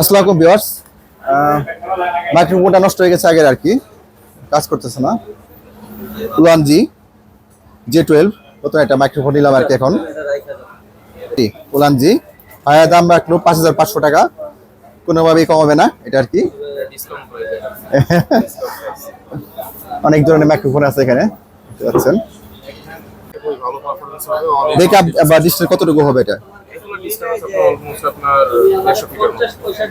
আসসালামু ভিউয়ার্স। মাইক্রোফোনটা নষ্ট হয়ে গেছে আগের আর কি। কাজ করতেছে না। ওয়ান জি, জে টুয়েলভ, নতুন একটা মাইক্রোফোন নিলাম আর কি এখন। ওলান জি। ভাইয়া, দাম রাখল পাঁচ হাজার পাঁচশো টাকা। কোনোভাবেই কমাবে না, এটা আর কি। অনেক ধরনের মাইক্রোফোন আছে এখানে, দেখতে পাচ্ছেন। বেকআপ বা কতটুকু হবে এটা?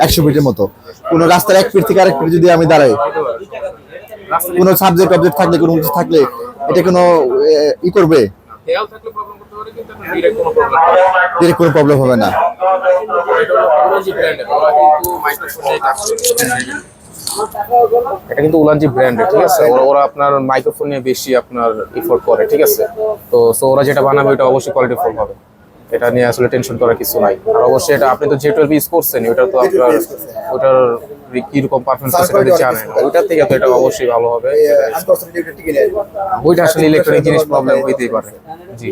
একশো ফিটের মতো। কোনো রাস্তার এক ফিট থেকে আরেক ফিট যদি আমি দাঁড়াই কোনো সাবজেক্ট অবজেক্ট থাকলে কোনো কিছু থাকলে এটা কোনো ই করবে? কোনো প্রবলেম হবে না। ডিরেক্ট কোনো প্রবলেম হবে না। এটা কিন্তু উলানজি ব্র্যান্ডের ঠিক আছে? ওরা ওরা আপনার মাইক্রোফোন নিয়ে বেশি আপনার এফোর্ট করে ঠিক আছে? তো সো ওরা যেটা বানাবে ওটা অবশ্যই কোয়ালিটি ফুল হবে। এটা নিয়ে আসলে টেনশন করার কিছু নাই। আর অবশ্যই এটা আপনি তো যে টুয়েলভ ইউজ করছেন ওটা তো আপনার ওটার কীরকম পারফরমেন্স আছে সেটা জানেন। ওইটার থেকে তো এটা অবশ্যই ভালো হবে। ওইটা আসলে ইলেকট্রনিক জিনিস প্রবলেম হইতেই পারে। জি।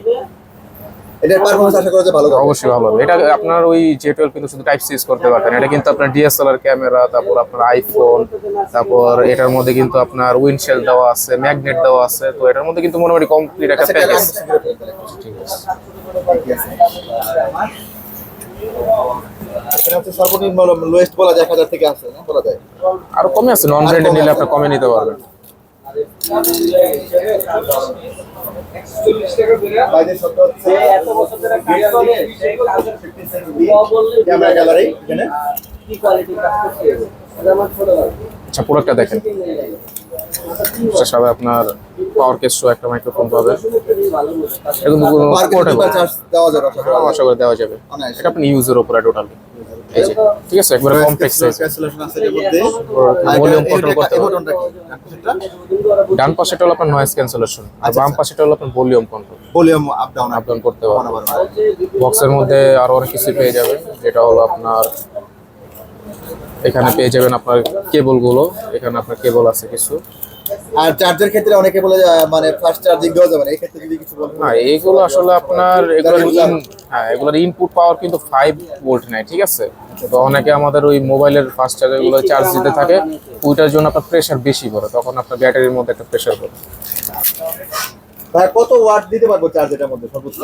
এটার পারফরম্যান্স আশা করা যায় ভালো হবে। অবশ্যই ভালো হবে। এটা আপনার ওই জে টুয়েলভ কিন্তু শুধু টাইপ সি ইউজ করতে পারবেন এটা কিন্তু আপনার ডিএসএলআর ক্যামেরা তারপর আপনার আইফোন তারপর এটার মধ্যে কিন্তু আপনার উইন্ডশেল দেওয়া আছে ম্যাগনেট দেওয়া আছে। তো এটার মধ্যে কিন্তু মোটামুটি কমপ্লিট একটা প্যাকেজ ঠিক আছে। সর্বনিম্ন লোয়েস্ট বলা যায় এক হাজার থেকে আছে না? বলা যায়। আর কমে আছে নন ব্র্যান্ডে নিলে আপনি কমে নিতে পারবেন। আচ্ছা প্রোডাক্টটা দেখেন। সবাই আপনার পাওয়ার কেসও একটা মাইক্রোফোন পাবে। পোর্টেবল চার্জ দেওয়া যাবে আশা করা। যায়। আশা করে দেওয়া যাবে। এটা আপনি ইউজের উপরে টোটালি এই যে ঠিক আছে একবারে কমপ্লেক্স সাইজ ভলিউম কন্ট্রোল করতে পারবেন ডান পাশেটা হলো আপনার নয়েজ ক্যান্সেলেশন আর বাম পাশেটা হলো আপনার volume control volume up down up down করতে পারবেন বক্সের মধ্যে আরও অনেক কিছু পেয়ে যাবেন যেটা হলো আপনার এখানে পেয়ে যাবেন আপনার কেবলগুলো এখানে আপনার কেবল আছে কিছু। আর চার্জের ক্ষেত্রে অনেকে বলে মানে ফাস্ট চার্জিং দেওয়া যাবে না। এই ক্ষেত্রে যদি কিছু বলবেন না এইগুলো আসলে আপনার এগুলোর হ্যাঁ এগুলোর ইনপুট পাওয়ার কিন্তু ফাইভ ভোল্ট নেয় ঠিক আছে? তো অনেকে আমাদের ওই মোবাইলের ফাস্ট চার্জারগুলো চার্জ দিতে থাকে ওইটার জন্য আপনার প্রেশার বেশি পড়ে তখন আপনার ব্যাটারির মধ্যে একটা প্রেশার পড়ে। ভাই কত ওয়াট দিতে পারব চার্জ এটার মধ্যে সর্বোচ্চ?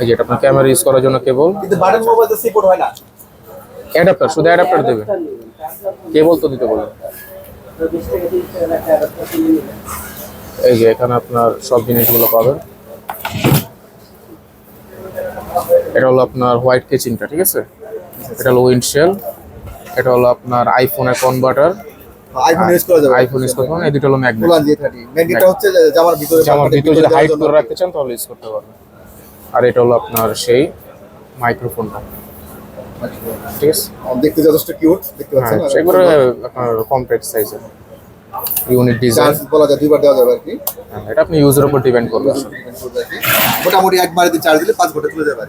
এই যে এটা আপনার ক্যামেরা ইউজ করার জন্য কেবল কিন্তু বাটন মোবাইল তো সাপোর্ট হয় না। অ্যাডাপ্টার শুধু অ্যাডাপ্টার দেবে। কেবল তো দিতে বলে? এই যে এখানে আপনার সব জিনিসগুলো পাবেন। এটা হলো আপনার হোয়াইট কেচিংটা ঠিক আছে? এটা হলো উইন্ডশেল এটা হলো আপনার আইফোনের কনভার্টার আইফোন ইউজ করা যাবে। আইফোন ইউজ করতে পারেন এই দুটো হলো ম্যাগনেট। বুলান জি থার্টি ম্যাগনেটটা হচ্ছে জামার ভিতরে জামার ভিতরে যদি দেওয়ার করে রাখতে চান তাহলে ইউজ করতে পারবেন। আর এটা হলো আপনার সেই মাইক্রোফোনটা। ঠিক আছে দেখতে যথেষ্ট কিউট দেখতে হ্যাঁ পাচ্ছেন আপনার সাইজের ইউনিট ডিজাইন বলা যায় দুইবার দেওয়া যাবে আর কি। এটা আপনি ইউজের উপর ডিপেন্ড করবে মোটামুটি একবার যদি চার্জ দিলে পাঁচ ঘণ্টা চলে যাবে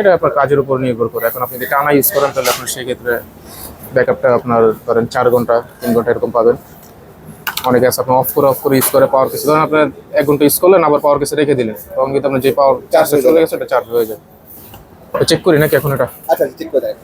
এটা আপনার কাজের উপর নির্ভর করে। এখন আপনি যদি টানা ইউজ করেন তাহলে আপনার সেক্ষেত্রে ব্যাকআপটা আপনার ধরেন চার ঘণ্টা তিন ঘণ্টা এরকম পাবেন। অনেকে আছে আপনি অফ করে অফ করে ইউজ করে পাওয়ার কেসে ধরেন আপনার এক ঘণ্টা ইউজ করলেন আবার পাওয়ার কেসে রেখে দিলেন। তখন কিন্তু আপনার যে পাওয়ার চার্জটা চলে গেছে ওটা চার্জ হয়ে যায়। চেক করি নাকি এখন এটা? আচ্ছা চেক করে দেয়